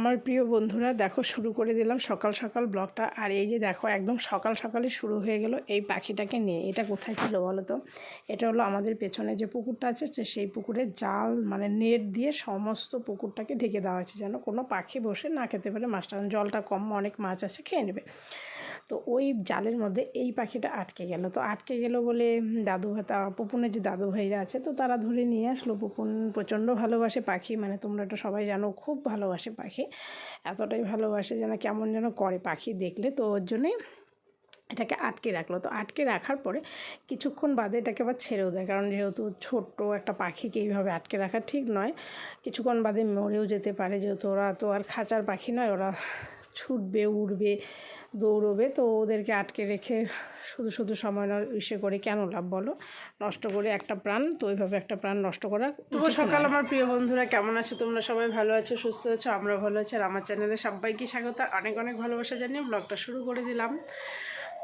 আমার প্রিয় বন্ধুরা, দেখো শুরু করে দিলাম সকাল সকাল ব্লগটা। আর এই যে দেখো, একদম সকাল সকালে শুরু হয়ে গেল এই পাখিটাকে নিয়ে। এটা কোথায় ছিল বলো তো? এটা হলো আমাদের পেছনে যে পুকুরটা আছে, সে- সেই পুকুরে জাল মানে নেট দিয়ে সমস্ত পুকুরটাকে ঢেকে দেওয়া হয়েছে যেন কোনো পাখি বসে না খেতে পারে। মাছটা জলটা কম, অনেক মাছ আছে, খেয়ে নেবে। তো ওই জালের মধ্যে এই পাখিটা আটকে গেল। তো আটকে গেল বলে দাদু ভাই, তা পুপুনের যে দাদু ভাইরা আছে, তো তারা ধরে নিয়ে আসলো। পুপুন প্রচণ্ড ভালোবাসে পাখি মানে তোমরা তো সবাই জানো, খুব ভালোবাসে পাখি। এতটাই ভালোবাসে যেন কেমন যেন করে পাখি দেখলে। তো ওর জন্যে এটাকে আটকে রাখল। তো আটকে রাখার পরে কিছুক্ষণ বাদে এটাকে আবার ছেড়েও দেয়। কারণ যেহেতু ছোট্ট একটা পাখিকে এইভাবে আটকে রাখা ঠিক নয়, কিছুক্ষণ বাদে মরেও যেতে পারে। যেহেতু ওরা তো আর খাঁচার পাখি নয়, ওরা ছুটবে, উড়বে দৌড়বে। তো ওদেরকে আটকে রেখে শুধু শুধু সময় ইসে করে কেন লাভ বলো? নষ্ট করে একটা প্রাণ তো ওইভাবে একটা প্রাণ নষ্ট করা শুভ সকাল আমার প্রিয় বন্ধুরা কেমন আছো তোমরা? সবাই ভালো আছো সুস্থ আছো? আমরা ভালো আছি। আর আমার চ্যানেলে সবাইকে স্বাগত। অনেক অনেক ভালোবাসা জানিয়ে ব্লগটা শুরু করে দিলাম।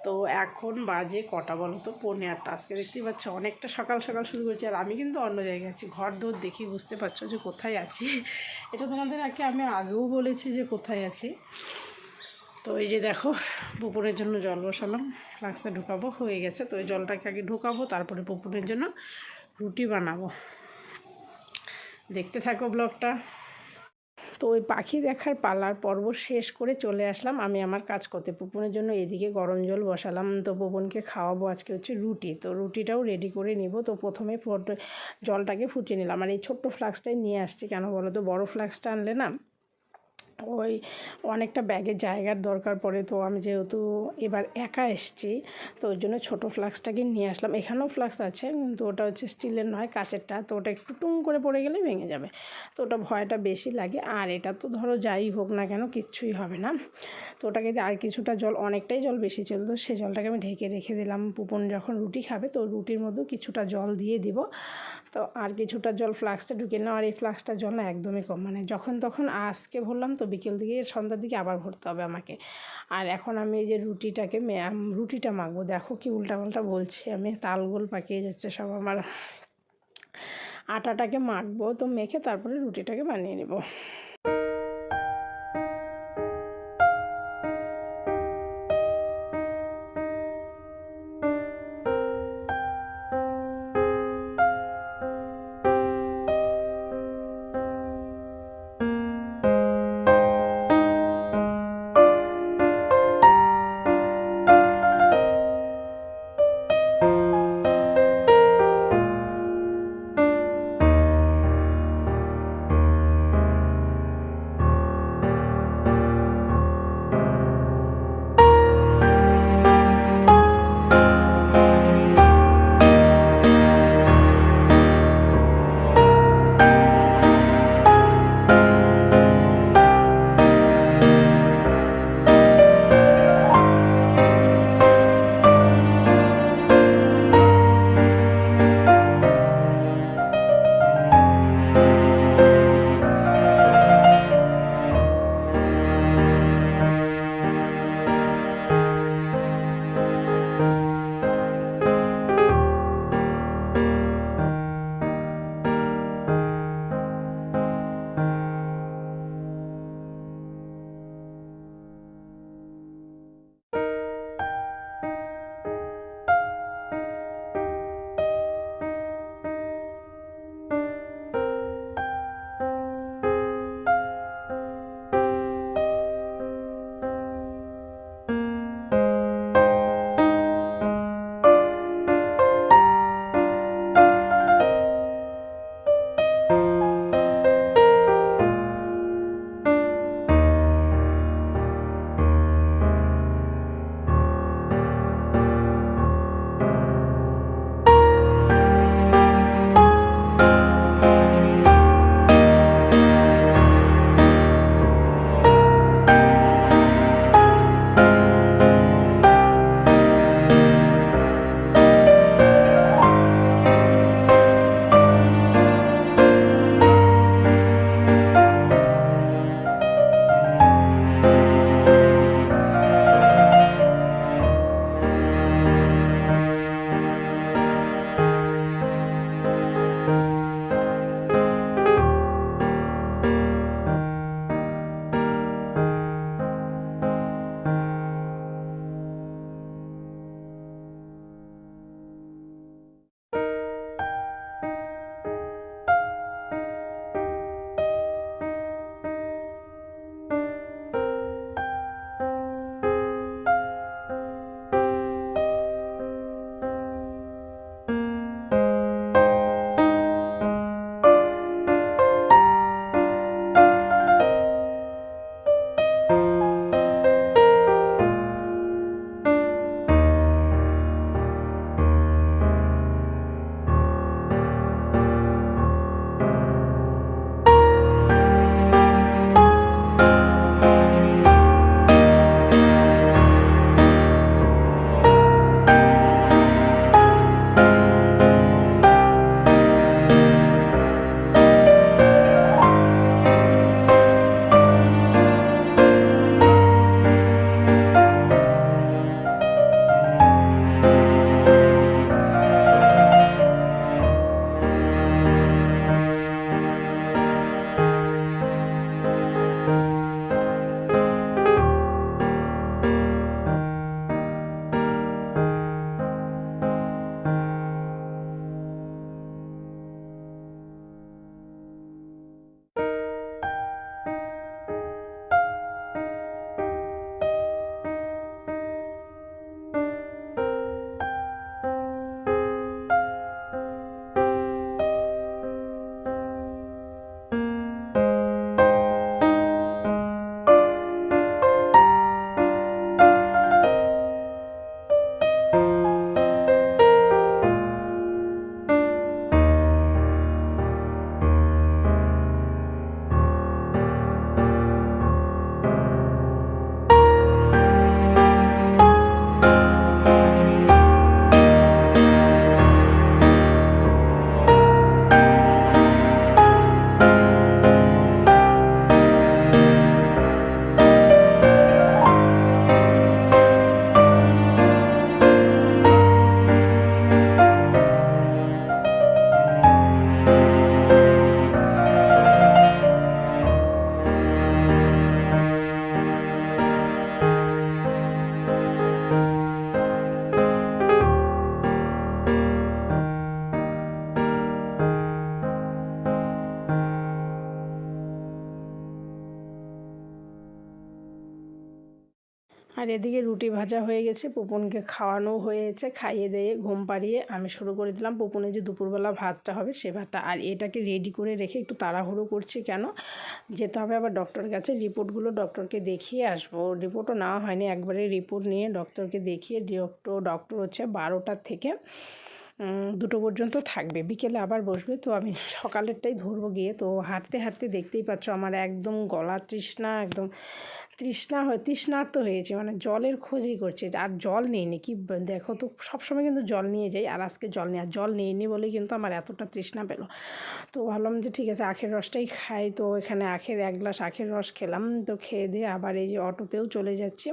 তো এখন বাজে কটা বলো তো? পৌনে আটটা। আজকে দেখতেই পাচ্ছ অনেকটা সকাল সকাল শুরু করেছি। আর আমি কিন্তু অন্য জায়গায় আছি। ঘর দৌড় দেখি বুঝতে পারছ যে কোথায় আছি। এটা তোমাদের আগে আমি আগেও বলেছি যে কোথায় আছি। তো এই যে দেখো, পুকুরের জন্য জল বসালাম। ফ্লাক্সে ঢুকাবো, হয়ে গেছে। তো ওই জলটাকে আগে ঢুকাবো, তারপরে পুকুরের জন্য রুটি বানাবো। দেখতে থাকো ব্লগটা। তো ওই পাখি দেখার পালার পর্ব শেষ করে চলে আসলাম। আমি আমার কাজ করতে পুপনের জন্য এদিকে গরম জল বসালাম। তো পুপনকে খাওয়াবো আজকে হচ্ছে রুটি। তো রুটিটাও রেডি করে নিব। তো প্রথমে ফোট- জলটাকে ফুটিয়ে নিলাম। আর এই ছোট্ট ফ্লাক্সটাই নিয়ে আসছি। কেন বলো তো? বড়ো ফ্লাক্সটা আনলে না ওই অনেকটা ব্যাগের জায়গার দরকার পড়ে, তো আমি যেহেতু এবার একা এসছি, তো ওই জন্য ছোটো ফ্লাক্সটাকে নিয়ে আসলাম। এখানেও ফ্লাক্স আছে, কিন্তু ওটা হচ্ছে স্টিলের নয়, কাচেরটা। তো ওটা একটু টুং করে পড়ে গেলে ভেঙে যাবে। তো ওটা ভয়টা বেশি লাগে। আর এটা তো ধরো যাই হোক না কেন, কিচ্ছুই হবে না। তো ওটাকে আর কিছুটা জল, অনেকটাই জল বেশি ছিল, তো সেই জলটাকে আমি ঢেকে রেখে দিলাম। পুপন যখন রুটি খাবে, তো রুটির মধ্যেও কিছুটা জল দিয়ে দিব। তো আর কিছুটা জল ফ্লাক্সটা ঢুকে নাও। আর এই ফ্লাক্সটা জল না একদমই কম মানে যখন তখন আজকে ভরলাম তো বিকেল দিকে, সন্ধ্যার দিকে আবার ভরতে হবে আমাকে। আর এখন আমি এই যে রুটিটাকে রুটিটা মাখবো। দেখো কি উল্টাপাল্টা বলছি আমি, তালগোল পাকিয়ে যাচ্ছে সব আমার। আটাটাকে মাখবো, তো মেখে তারপরে রুটিটাকে বানিয়ে নেব। আর এদিকে রুটি ভাজা হয়ে গেছে, পুপনকে খাওয়ানো হয়েছে, খাইয়ে দিয়ে ঘুম পাড়িয়ে আমি শুরু করে দিলাম। পুপনে যে দুপুরবেলা ভাতটা হবে সে ভাতটা, আর এটাকে রেডি করে রেখে একটু তাড়াহুড়ো করছি কেন? যেতে হবে আবার ডক্টরের কাছে রিপোর্টগুলো ডক্টরকে দেখিয়ে আসব। রিপোর্টও নেওয়া হয়নি, একবারে রিপোর্ট নিয়ে ডক্টরকে দেখিয়ে ডক্টর ডক্টর হচ্ছে বারোটার থেকে দুটো পর্যন্ত থাকবে। বিকেলে আবার বসবে, তো আমি সকালেরটাই ধরবো গিয়ে। তো হাঁটতে হাঁটতে দেখতেই পাচ্ছ আমার একদম গলা তৃষ্ণা, একদম তৃষ্ণা হয়ে, তৃষ্ণার্ত হয়েছে মানে জলের খোঁজই করছে। আর জল নিইনি কি দেখো তো, সবসময় কিন্তু জল নিয়ে যাই, আর আজকে জল নিয়ে আর জল নিইনি বলেই কিন্তু আমার এতটা তৃষ্ণা পেল। তো ভাবলাম যে ঠিক আছে, আখের রসটাই খাই, তো এখানে আখের এক গ্লাস আখের রস খেলাম, তো খেয়ে দিয়ে আবার এই যে অটোতেও চলে যাচ্ছি।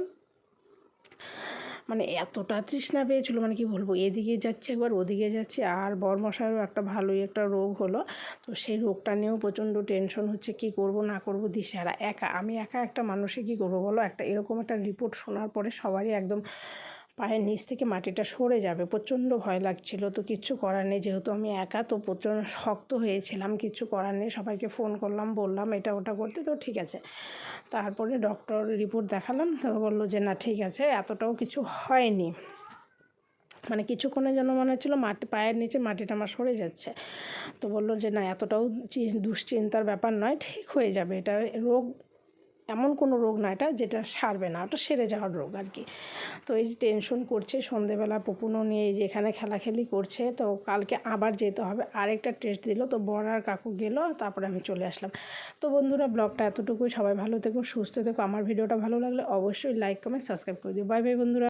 মানে এতটা তৃষ্ণা পেয়েছিলো মানে কি বলব, এদিকে যাচ্ছে একবার, ওদিকে যাচ্ছে, আর বরমশারও একটা ভালোই একটা রোগ হলো। তো সেই রোগটা নিয়েও প্রচণ্ড টেনশন হচ্ছে, কি করব, না করব দিশেহারা একা, আমি একা একটা মানুষে কি করব বলো? একটা এরকম একটা রিপোর্ট শোনার পরে সবারই একদম পায়ের নিচ থেকে মাটিটা সরে যাবে। প্রচণ্ড ভয় লাগছিল, তো কিচ্ছু করার নেই। যেহেতু আমি একা, তো প্রচণ্ড শক্ত হয়েছিলাম। কিচ্ছু করার নেই, সবাইকে ফোন করলাম, বললাম, এটা ওটা করতে তো ঠিক আছে। তারপরে ডক্টর রিপোর্ট দেখালাম, তো বলল যে, না, ঠিক আছে। এতটাও কিছু হয়নি। মানে কিছুক্ষণের জন্য মনে হচ্ছিল মাটি, পায়ের নিচে মাটিটা আমার সরে যাচ্ছে। তো বলল যে, না, এতটাও দুশ্চিন্তার ব্যাপার নয়, ঠিক হয়ে যাবে। এটা রোগ এমন কোনো রোগ না এটা যেটা সারবে না, ওটা সেরে যাওয়ার রোগ আর কি। তো এই যে টেনশন করছে, সন্ধেবেলা পপুনও নিয়ে এই যে এখানে খেলাখেলি করছে, তো কালকে আবার যেতে হবে। আরেকটা টেস্ট দিল, তো বড় আর কাকু গেলো, তারপরে আমি চলে আসলাম। তো বন্ধুরা, ব্লগটা এতটুকুই। সবাই ভালো থেকো, সুস্থ থেকো। আমার ভিডিওটা ভালো লাগলে অবশ্যই লাইক কমেন্ট সাবস্ক্রাইব করে দিও। বাই বাই বন্ধুরা।